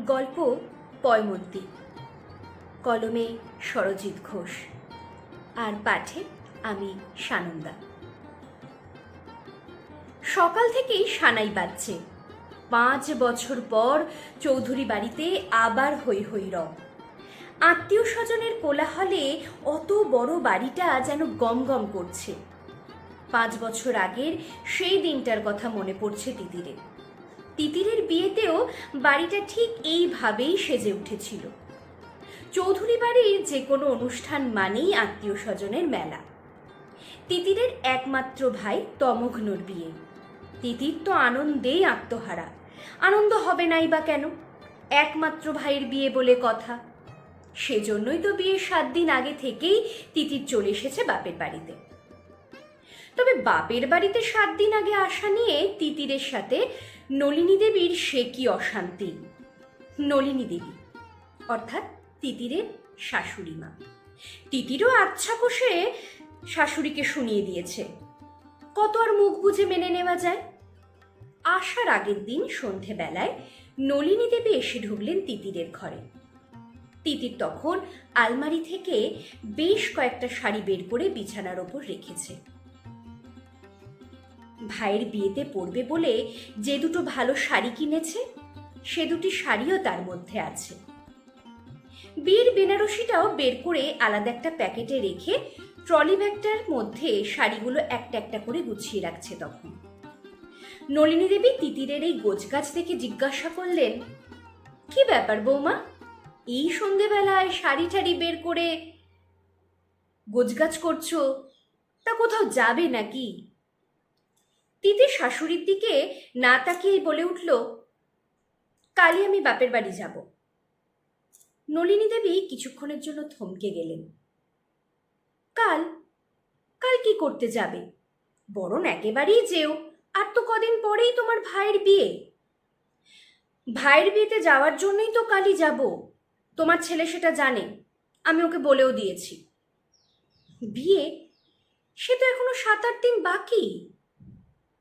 গল্প পয়মূর্তি। কলমে সরজিৎ ঘোষ। আর পাঠে আমি সানন্দা। সকাল থেকেই সানাই বাজছে। পাঁচ বছর পর চৌধুরী বাড়িতে আবার হই হই আত্মীয় স্বজনের কোলাহলে অত বড় বাড়িটা যেন গম গম করছে। পাঁচ বছর আগের সেই দিনটার কথা মনে পড়ছে তিতিরের। তিতিরের বিয়েতেও বাড়িটা ঠিক এইভাবেই সেজে উঠেছিল। চৌধুরী বাড়ির যে কোনো অনুষ্ঠান মানেই আত্মীয় স্বজনের মেলা। তিতিরের একমাত্র ভাই তমঘ্নর বিয়ে। তিতির তো আনন্দেই আত্মহারা। আনন্দ হবে নাই বা কেন? একমাত্র ভাইয়ের বিয়ে বলে কথা। সেজন্যই তো বিয়ের সাত দিন আগে থেকেই তিতির চলে এসেছে বাপের বাড়িতে। তবে বাপের বাড়িতে সাত দিন আগে আসা নিয়ে তিতিরের সাথে নলিনী দেবীর সে কি অশান্তি? নলিনী দেবী, অর্থাৎ তিতিরের শাশুড়ি মা। তিতিরও আচ্ছা কষে শাশুড়িকে শুনিয়ে দিয়েছে। কত আর মুখ বুঝে মেনে নেওয়া যায়? আসার আগের দিন সন্ধেবেলায় নলিনী দেবী এসে ঢুকলেন তিতিরের ঘরে। তিতির তখন আলমারি থেকে বেশ কয়েকটা শাড়ি বের করে বিছানার ওপর রেখেছে। ভাইয়ের বিয়েতে পরবে বলে যে দুটো ভালো শাড়ি কিনেছে, সে দুটি শাড়িও তার মধ্যে আছে। বিয়ের বেনারসিটাও বের করে আলাদা একটা প্যাকেটে রেখে ট্রলি ব্যাগটার মধ্যে শাড়িগুলো একটা একটা করে গুছিয়ে রাখছে তখন। নলিনী দেবী তিতিরের এই গোছগাছ থেকে জিজ্ঞাসা করলেন, কি ব্যাপার বৌমা? এই সন্ধেবেলায় শাড়ি টাড়ি বের করে গোছগাছ করছ? তা কোথাও যাবে নাকি? তিতির শাশুড়ির দিকে না তাকিয়েই বলে উঠল, কালই আমি বাপের বাড়ি যাব। নলিনী দেবী কিছুক্ষণের জন্য থমকে গেলেন। কাল কাল কি করতে যাবে? বরং একেবারেই যেও, আর তো কদিন পরেই তোমার ভাইয়ের বিয়ে। ভাইয়ের বিয়েতে যাওয়ার জন্যই তো কালই যাব। তোমার ছেলে সেটা জানে, আমি ওকে বলেও দিয়েছি। বিয়ে? সে তো এখনও সাত আট দিন বাকি?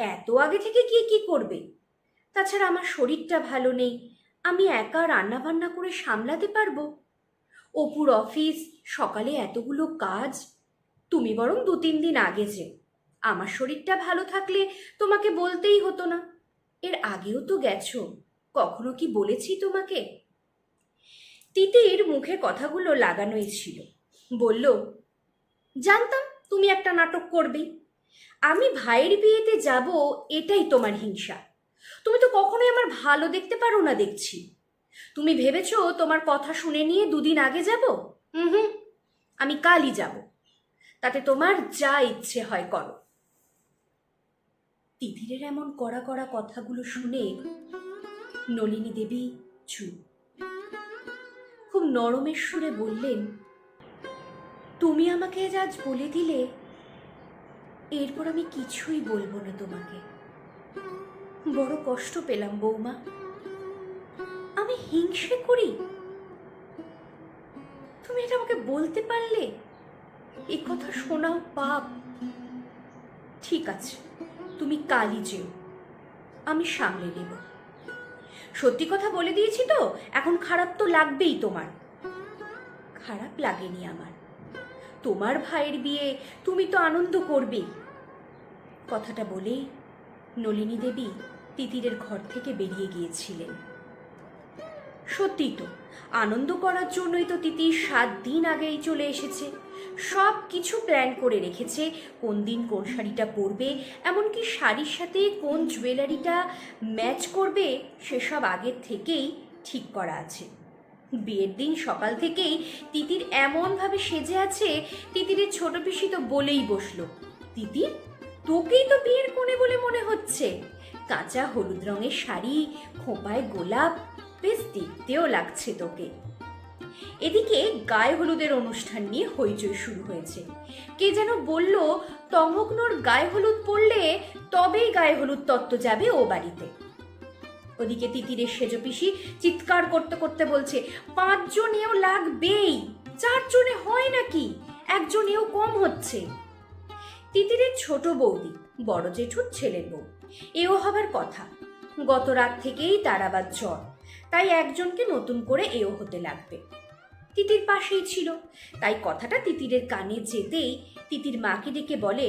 এত আগে থেকে গিয়ে কি করবে? তাছাড়া আমার শরীরটা ভালো নেই, আমি একা রান্না বান্না করে সামলাতে পারব? অপুর অফিস, সকালে এতগুলো কাজ, তুমি বরং দু তিন দিন আগে যে। আমার শরীরটা ভালো থাকলে তোমাকে বলতেই হতো না। এর আগেও তো গেছো, কখনো কি বলেছি তোমাকে? তিতির মুখে কথাগুলো লাগানোই ছিল। বলল, জানতাম তুমি একটা নাটক করবেই আমি ভাইয়ের বিয়েতে যাব, এটাই তোমার হিংসা। তুমি তো কখনোই আমার ভালো দেখতে পারো না দেখছি। তুমি ভেবেছো তোমার কথা শুনে নিয়ে দুদিন আগে যাব? হুম আমি কালই যাব। তাতে তোমার যা ইচ্ছে হয় করো। তিতিরের এমন কড়া কড়া কথাগুলো শুনে নলিনী দেবী চুপ। খুব নরমের সুরে বললেন, তুমি আমাকে আজ বলে দিলে এরপর আমি কিছুই বলব না তোমাকে। বড় কষ্ট পেলাম, বৌমা। আমি হিংসে করি। তুমি এটা আমাকে বলতে পারলে? এ কথা শোনাও, পাপ। ঠিক আছে, তুমি কালই যেও। আমি সামলে নেব। সত্যি কথা বলে দিয়েছি তো, এখন খারাপ তো লাগবেই তোমার। খারাপ লাগেনি আমার। তোমার ভাইয়ের বিয়ে তুমি তো আনন্দ করবেই কথাটা বলেই নলিনী দেবী তিতিরের ঘর থেকে বেরিয়ে গিয়েছিলেন। সত্যি তো, আনন্দ করার জন্যই তো তিতির সাত দিন আগেই চলে এসেছে। সব কিছু প্ল্যান করে রেখেছে, কোন দিন কোন শাড়িটা পরবে, এমনকি শাড়ির সাথে কোন জুয়েলারিটা ম্যাচ করবে, সেসব আগের থেকেই ঠিক করা আছে। বিয়ের দিন সকাল থেকেই তিতির এমনভাবে সেজে আছে, তিতিরের ছোট পিসি তো বলেই বসল। তিতির, তোকেই তো বিয়ের কোণে বলে মনে হচ্ছে। কাঁচা হলুদ রঙের শাড়ি, খোঁপায় গোলাপ, বেশ দেখতেও লাগছে তোকে। এদিকে গায়ে হলুদের অনুষ্ঠান নিয়ে হইচই শুরু হয়েছে। কে যেন বলল তমগ্নর গায়ে হলুদ পড়লে তবেই গায়ে হলুদ তত্ত্ব যাবে ও বাড়িতে। ওদিকে তিতিরের সেজ পিসি চিৎকার করতে করতে বলছে পাঁচজন এও লাগবেই, চারজনে হয় নাকি? একজন এও কম হচ্ছে। তিতিরের ছোট বৌদি, বড় জেঠুর ছেলের বউ, এও হবার কথা। গত রাত থেকেই তার আবার জ্বর, তাই একজনকে নতুন করে এও হতে লাগবে। তিতির পাশেই ছিল, তাই কথাটা তিতিরের কানে যেতেই তিতির মাকে ডেকে বলে,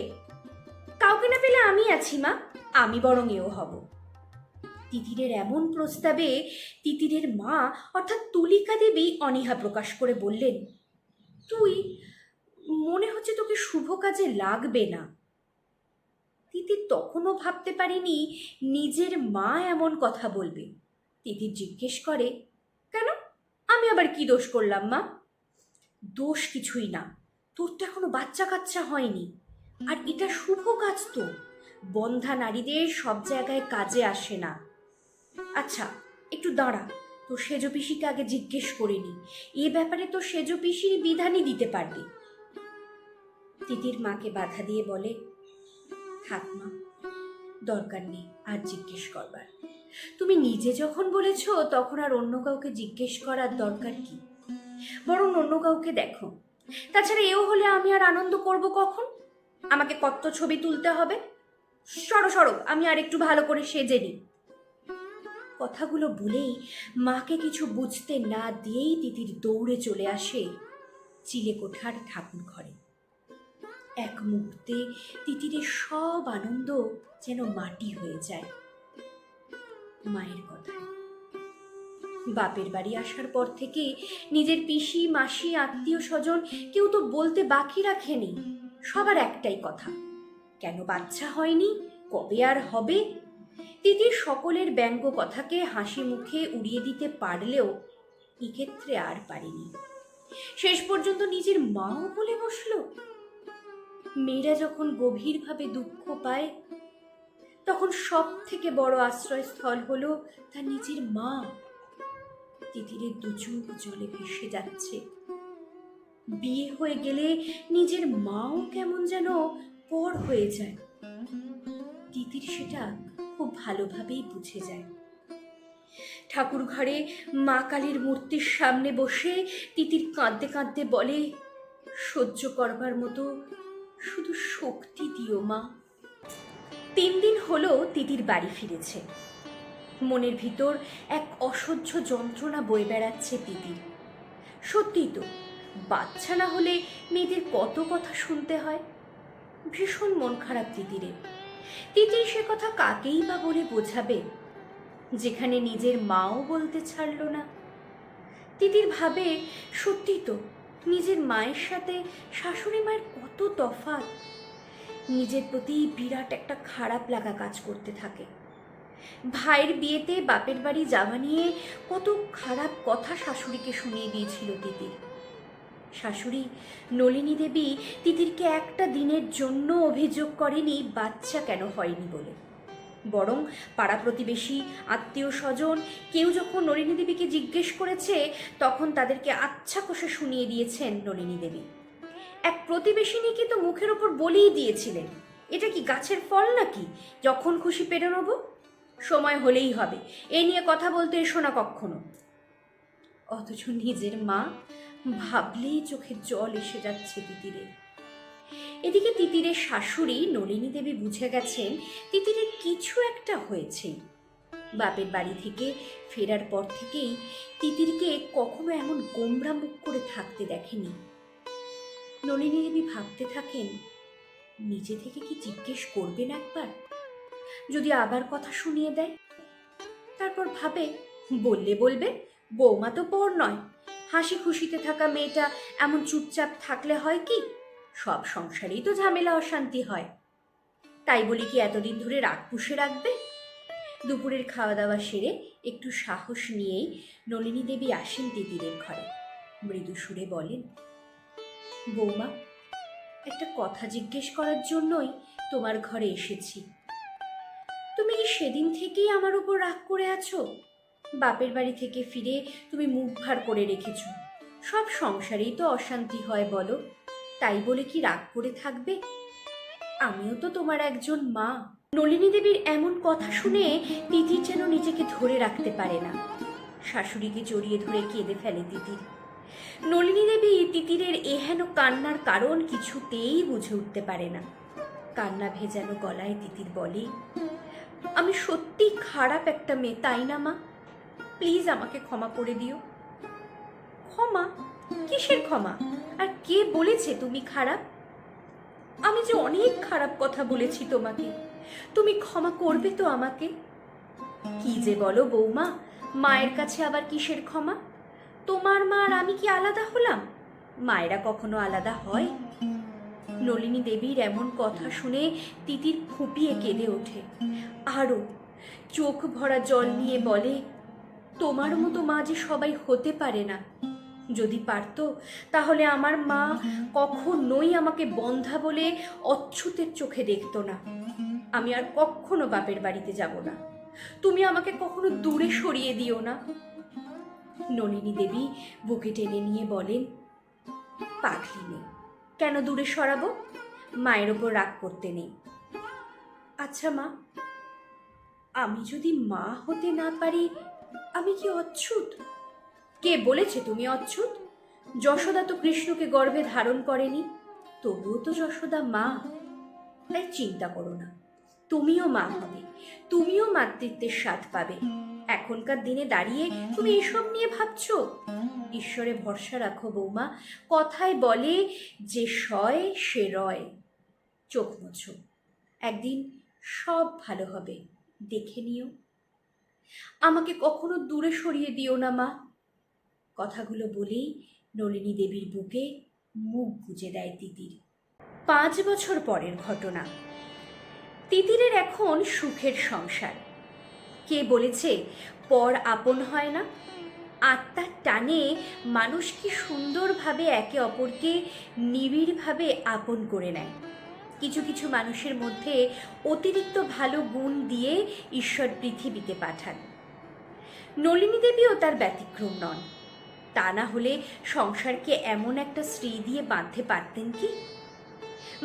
কাউকে না পেলে আমি আছি মা, আমি বরং এও হব। তিতিরের এমন প্রস্তাবে তিতিরের মা, অর্থাৎ তুলিকা দেবী, অনীহা প্রকাশ করে বললেন, তুই, মনে হচ্ছে তোকে শুভ কাজে লাগবে না। তিতির তখনও ভাবতে পারেনি, নিজের মা এমন কথা বলবে। তিতির জিজ্ঞেস করে, কেন? আমি আবার কি দোষ করলাম, মা? দোষ কিছুই না। তোর তো এখনও বাচ্চা কাচ্চা হয়নি। আর এটা শুভ কাজ তো। বন্ধা নারীদের সব জায়গায় কাজে আসে না। আচ্ছা একটু দাঁড়া। তো সেজ পিসিকে আগে জিজ্ঞেস করে নি। এ ব্যাপারে তো সেজ পিসির বিধানই দিতে পারবে। তিতির মাকে বাধা দিয়ে বলে, থাক মা, দরকার নেই, আর জিজ্ঞেস করবার। তুমি নিজে যখন বলেছ, তখন আর অন্য কাউকে জিজ্ঞেস করার দরকার কি? বরং অন্য কাউকে দেখো। তাছাড়া এও হলে আমি আর আনন্দ করব কখন? আমাকে কত ছবি তুলতে হবে? সরো সরো, আমি আর একটু ভালো করে সেজে নিই। কথাগুলো বলেই মাকে কিছু বুঝতে না দিয়েই তিতির দৌড়ে চলে আসে চিলে কোঠার ঠাকুর ঘরে এক মুহূর্তে তিতিরের সব আনন্দ যেন মাটি হয়ে যায়। মায়ের কথায়। বাপের বাড়ি আসার পর থেকে নিজের পিসি, মাসি, আত্মীয় স্বজন কেউ তো বলতে বাকি রাখেনি। সবার একটাই কথা, কেন বাচ্চা হয়নি, কবে আর হবে তিতির সকলের ব্যঙ্গ কথাকে হাসি মুখে উড়িয়ে দিতে পারলেও এক্ষেত্রে আর পারেনি। শেষ পর্যন্ত নিজের মাও বলে বসল। মেয়েরা যখন গভীরভাবে দুঃখ পায়, তখন সব থেকে বড় আশ্রয়স্থল হলো তার নিজের মা। তিতিরের দুচোখ জলে ভেসে যাচ্ছে। বিয়ে হয়ে গেলে নিজের মাও কেমন যেন পর হয়ে যায়। তিতির সেটা খুব ভালোভাবেই বুঝে যায়। ঠাকুর ঘরে মা কালীর মূর্তির সামনে বসে তিতির কাঁদতে কাঁদতে বলে, সহ্য করবার মতো শুধু শক্তি দিও মা। তিন দিন হলো তিতির বাড়ি ফিরেছে। মনের ভিতর এক অসহ্য যন্ত্রণা বয়ে বেড়াচ্ছে তিতির। সত্যিই তো, বাচ্চা না হলে মেয়েদের কত কথা শুনতে হয়। ভীষণ মন খারাপ তিতিরের। তিতির সে কথা কাকেই বা বলে বোঝাবে? যেখানে নিজের মাও বলতে ছাড়ল না। তিতির ভাবে, সত্যি তো, নিজের মায়ের সাথে শাশুড়ি মায়ের কত তফাত নিজের প্রতি বিরাট একটা খারাপ লাগা কাজ করতে থাকে। ভাইয়ের বিয়েতে বাপের বাড়ি যাওয়া নিয়ে কত খারাপ কথা শাশুড়িকে শুনিয়ে দিয়েছিল তিতির। শাশুড়ি নলিনী দেবী তিতিরকে একটা দিনের জন্য অভিযোগ করেনি, বাচ্চা কেন হয়নি বলে। বরং পাড়া প্রতিবেশী, আত্মীয় স্বজন কেউ যখন নলিনী দেবীকে জিজ্ঞেস করেছে, তখন তাদেরকে আচ্ছা কষে শুনিয়ে দিয়েছেন নলিনী দেবী। এক প্রতিবেশিনীকে তো মুখের ওপর বলেই দিয়েছিলেন, এটা কি গাছের ফল নাকি? যখন খুশি পেরে নেব? সময় হলেই হবে, এ নিয়ে কথা বলতে এসো না কখনো। অথচ নিজের মা ভাবলেই চোখে জল এসে যাচ্ছে তিতিরে এদিকে তিতিরের শাশুড়ি নলিনী দেবী বুঝে গেছেন তিতিরের কিছু একটা হয়েছে। বাপের বাড়ি থেকে ফেরার পর থেকেই তিতিরকে কখনো এমন গোমরা মুখ করে থাকতে দেখেনি। নলিনী দেবী ভাবতে থাকেন, নিজে থেকে কি জিজ্ঞেস করবেন একবার? যদি আবার কথা শুনিয়ে দেয়? তারপর ভাবে, বললে বলবে, বৌমা তো পর নয়। হাসি খুশিতে থাকা মেয়েটা এমন চুপচাপ থাকলে হয় কি? সব সংসারেই তো ঝামেলা, অশান্তি হয়। তাই বলি কি এতদিন ধরে রাগ পুষে রাখবে? দুপুরের খাওয়া দাওয়া সেরে একটু সাহস নিয়েই নলিনী দেবী আসেন দিদিদের ঘরে। মৃদু সুরে বলেন, বৌমা, একটা কথা জিজ্ঞেস করার জন্যই তোমার ঘরে এসেছি। তুমি সেদিন থেকেই আমার উপর রাগ করে আছো? বাপের বাড়ি থেকে ফিরে তুমি মুখ ভার করে রেখেছ। সব সংসারেই তো অশান্তি হয় বলো, তাই বলে কি রাগ করে থাকবে? আমিও তো তোমার একজন মা। নলিনী দেবীর এমন কথা শুনে তিতির যেন নিজেকে ধরে রাখতে পারে না। শাশুড়িকে জড়িয়ে ধরে কেঁদে ফেলে তিতির নলিনী দেবী তিতিরের এহেন কান্নার কারণ কিছুতেই বুঝে উঠতে পারে না। কান্না ভেজানো গলায় তিতির বলে, আমি সত্যি খারাপ একটা মেয়ে, তাই না মা? প্লিজ আমাকে ক্ষমা করে দিও। ক্ষমা? কিসের ক্ষমা? আর কে বলেছে তুমি খারাপ? আমি যে অনেক খারাপ কথা বলেছি তোমাকে। তুমি ক্ষমা করবে তো আমাকে? কি যে বলো বৌমা, মায়ের কাছে আবার কিসের ক্ষমা? তোমার মা আর আমি কি আলাদা হলাম? মায়েরা কখনো আলাদা হয়? নলিনী দেবীর এমন কথা শুনে তিতির ফুপিয়ে কেঁদে ওঠে। আরও চোখ ভরা জল নিয়ে বলে তোমার মতো মা যে সবাই হতে পারে না। যদি পারতো, তাহলে আমার মা কখনোই আমাকে বন্ধা বলে অচ্ছুতের চোখে দেখতো না। আমি আর কখনো বাপের বাড়িতে যাব না। তুমি আমাকে কখনো দূরে সরিয়ে দিও না। নলিনী দেবী বুকে টেনে নিয়ে বলেন পাখলি নেই কেন দূরে সরাবো? মায়ের ওপর রাগ করতে নেই। আচ্ছা মা, আমি যদি মা হতে না পারি আমি কি অচ্ছুত? কে বলেছে তুমি অচ্ছুত? যশোদা তো কৃষ্ণকে গর্ভে ধারণ করেনি, তবুও তো যশোদা মা। তাই চিন্তা করো না, তুমিও মা হবে, তুমিও মাতৃত্বের স্বাদ পাবে। এখনকার দিনে দাঁড়িয়ে তুমি এসব নিয়ে ভাবছ? ঈশ্বরে ভরসা রাখো বৌমা, কথায় বলে যে সয়, সে রয়। চোখ মোছো, একদিন সব ভালো হবে, দেখে নিও। আমাকে কখনো দূরে সরিয়ে দিও না, মা। কথাগুলো বলেই নলিনী দেবীর বুকে মুখ গুজে দেয় তিতির। পাঁচ বছর পরের ঘটনা। তিতিরের এখন সুখের সংসার। কে বলেছে, পর আপন হয় না। আত্মার টানে মানুষ কি সুন্দরভাবে একে অপরকে নিবিড়ভাবে আপন করে নেয়। কিছু কিছু মানুষের মধ্যে অতিরিক্ত ভালো গুণ দিয়ে ঈশ্বর পৃথিবীতে পাঠান। নলিনী দেবীও তার ব্যতিক্রম নন। তা না হলে সংসারকে এমন একটা স্ত্রী দিয়ে বাঁধতে পারতেন কি?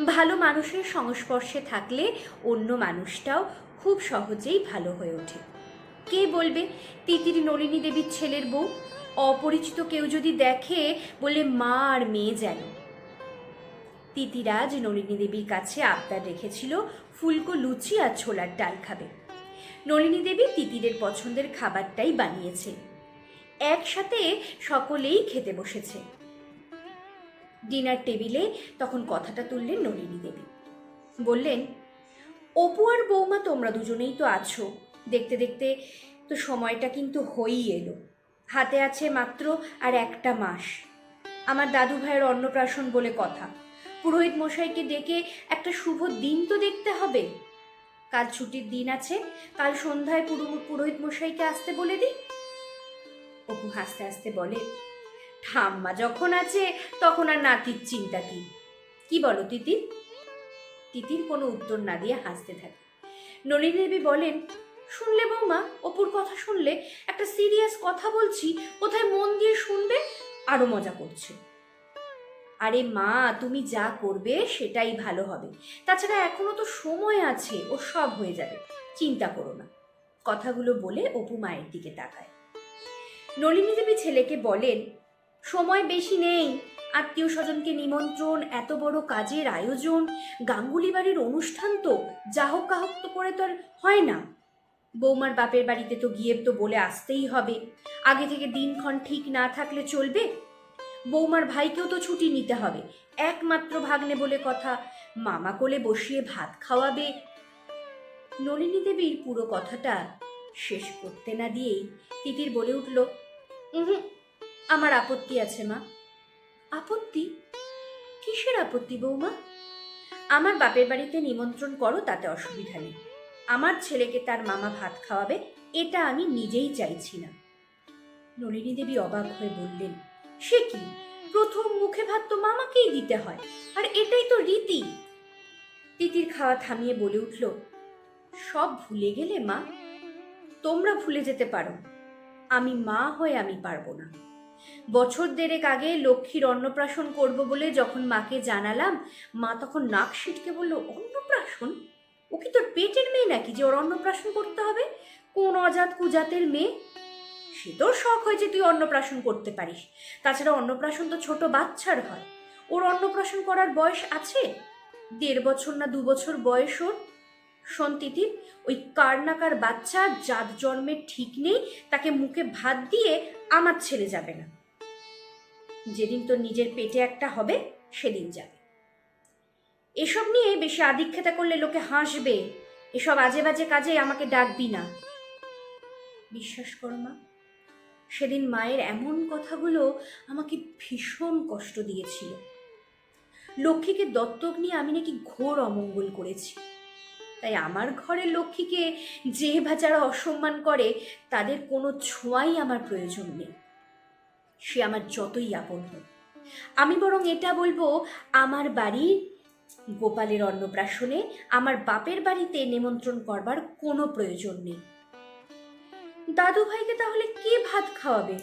ভালো মানুষের সংস্পর্শে থাকলে অন্য মানুষটাও খুব সহজেই ভালো হয়ে ওঠে। কে বলবে, তিতির নলিনী দেবীর ছেলের বউ? অপরিচিত কেউ যদি দেখে বলে, মা আর মেয়ে যেন। তিতিরাজ নলিনী দেবীর কাছে আবদার রেখেছিল ফুলকো লুচি আর ছোলার ডাল খাবে। নলিনী দেবী তিতিরের পছন্দের খাবারটাই বানিয়েছে। একসাথে সকলেই খেতে বসেছে। ডিনার টেবিলে তখন কথাটা তুললেন নলিনী দেবী। বললেন, অপু আর বৌমা তোমরা দুজনেই তো আছো। দেখতে দেখতে তো সময়টা কিন্তু হয়েই এলো। হাতে আছে মাত্র আর একটা মাস। আমার দাদু ভাইয়ের অন্নপ্রাশন বলে কথা। পুরোহিত মশাইকে ডেকে একটা শুভ দিন তো দেখতে হবে। কাল ছুটির দিন আছে, কাল সন্ধ্যায় পুরো- পুরোহিত মশাইকে আসতে বলে দিই। অপু হাসতে হাসতে বলে, ঠাম্মা যখন আছে, তখন আর নাতির চিন্তা কি? কি বলো তিতির তিতির কোনো উত্তর না দিয়ে হাসতে থাকে। নলিনী দেবী বলেন, শুনলে বৌমা, অপুর কথা শুনলে একটা সিরিয়াস কথা বলছি, কোথায় মন দিয়ে শুনবে, আরও মজা করছে। আরে মা, তুমি যা করবে সেটাই ভালো হবে। তাছাড়া এখনও তো সময় আছে, ও সব হয়ে যাবে। চিন্তা করো না। কথাগুলো বলে অপু মায়ের দিকে তাকায়। নলিনী দেবী ছেলেকে বলেন, সময় বেশি নেই। আত্মীয় স্বজনকে নিমন্ত্রণ, এত বড় কাজের আয়োজন, গাঙ্গুলি বাড়ির অনুষ্ঠান তো যাহক কাহক তো করে তো আর হয় না। বৌমার বাপের বাড়িতে তো গিয়ে তো বলে আসতেই হবে। আগে থেকে দিনক্ষণ ঠিক না থাকলে চলবে বৌমার ভাইকেও তো ছুটি নিতে হবে। একমাত্র ভাগ্নে বলে কথা। মামা কোলে বসিয়ে ভাত খাওয়াবে। নলিনী দেবীর পুরো কথাটা শেষ করতে না দিয়েই তিতির বলে উঠল হুম আমার আপত্তি আছে মা। আপত্তি? কিসের আপত্তি বৌমা? আমার বাপের বাড়িতে নিমন্ত্রণ করো, তাতে অসুবিধা নেই। আমার ছেলেকে তার মামা ভাত খাওয়াবে, এটা আমি নিজেই চাইছি না। নলিনী দেবী অবাক হয়ে বললেন সে কি? প্রথম মুখে ভাত তো মামাকেই দিতে হয়, আর এটাই তো রীতি। তিতির খাওয়া থামিয়ে বলে উঠল, সব ভুলে গেলে, মা? তোমরা ভুলে যেতে পারো, আমি মা হয়ে আমি পারব না। বছর দেড়েক আগে লক্ষ্মীর অন্নপ্রাশন করব বলে যখন মাকে জানালাম, মা তখন নাক সিটকে বলল, অন্নপ্রাশন? ও কি তোর পেটের মেয়ে নাকি যে ওর অন্নপ্রাশন করতে হবে? কোন অজাত কুজাতের মেয়ে? সে তোর শখ হয়েছে তুই অন্নপ্রাশন করতে পারিস। তাছাড়া অন্নপ্রাশন তো ছোট বাচ্চার হয়। ওর অন্নপ্রাশন করার বয়স আছে? দেড় বছর না দু বছর বয়স ওর? শোন তিতির ওই কারনাকার বাচ্চা জাত জন্মের ঠিক নেই, তাকে মুখে ভাত দিয়ে আমার ছেলে যাবে না। যেদিন তোর নিজের পেটে একটা হবে, সেদিন যাবে। এসব নিয়ে বেশি আদিক্ষেতা করলে লোকে হাসবে। এসব আজে বাজে কাজে আমাকে ডাকবি না। বিশ্বাস করো মা সেদিন মায়ের এমন কথাগুলো আমাকে ভীষণ কষ্ট দিয়েছিল। লক্ষ্মীকে দত্তক নিয়ে আমি নাকি ঘোর অমঙ্গল করেছি। তাই আমার ঘরের লক্ষ্মীকে যে বা যারা অসম্মান করে, তাদের কোনো ছোঁয়াই আমার প্রয়োজন নেই। সে আমার যতই আপন হোক। আমি বরং এটা বলব, আমার বাড়ির গোপালের অন্নপ্রাশনে, আমার বাপের বাড়িতে নিমন্ত্রণ করবার কোনো প্রয়োজন নেই। দাদু ভাইকে তাহলে কে ভাত খাওয়াবে?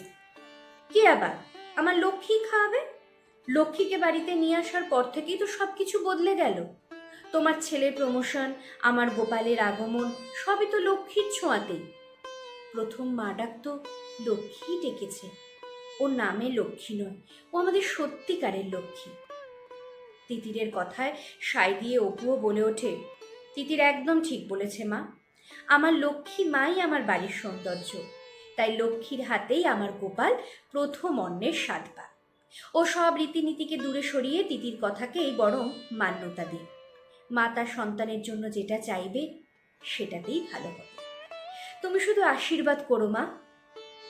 কে আবার? আমার লক্ষ্মী খাওয়াবে? লক্ষ্মীকে বাড়িতে নিয়ে আসার পর থেকেই তো সব কিছু বদলে গেল। তোমার ছেলের প্রমোশন, আমার গোপালের আগমন, সবই তো লক্ষ্মীর ছোঁয়াতেই। প্রথম মা ডাক তো লক্ষ্মী ডেকেছে। ও নামে লক্ষ্মী নয়, ও আমাদের সত্যিকারের লক্ষ্মী। তিতিরের কথায় সাই দিয়ে অপুও বলে ওঠে, তিতির একদম ঠিক বলেছে মা। আমার লক্ষ্মী মাই আমার বাড়ির সৌন্দর্য। তাই লক্ষ্মীর হাতেই আমার গোপাল প্রথম অন্যের স্বাদ পায়। ও সব রীতিনীতিকে দূরে সরিয়ে তিতির কথাকেই বরং মান্যতা দিই মা তার সন্তানের জন্য যেটা চাইবে, সেটাতেই ভালো হবে। তুমি শুধু আশীর্বাদ করো মা।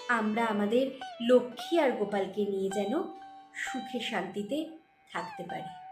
আমরা আমাদের লক্ষ্মী আর গোপালকে নিয়ে যেন সুখে শান্তিতে থাকতে পারি।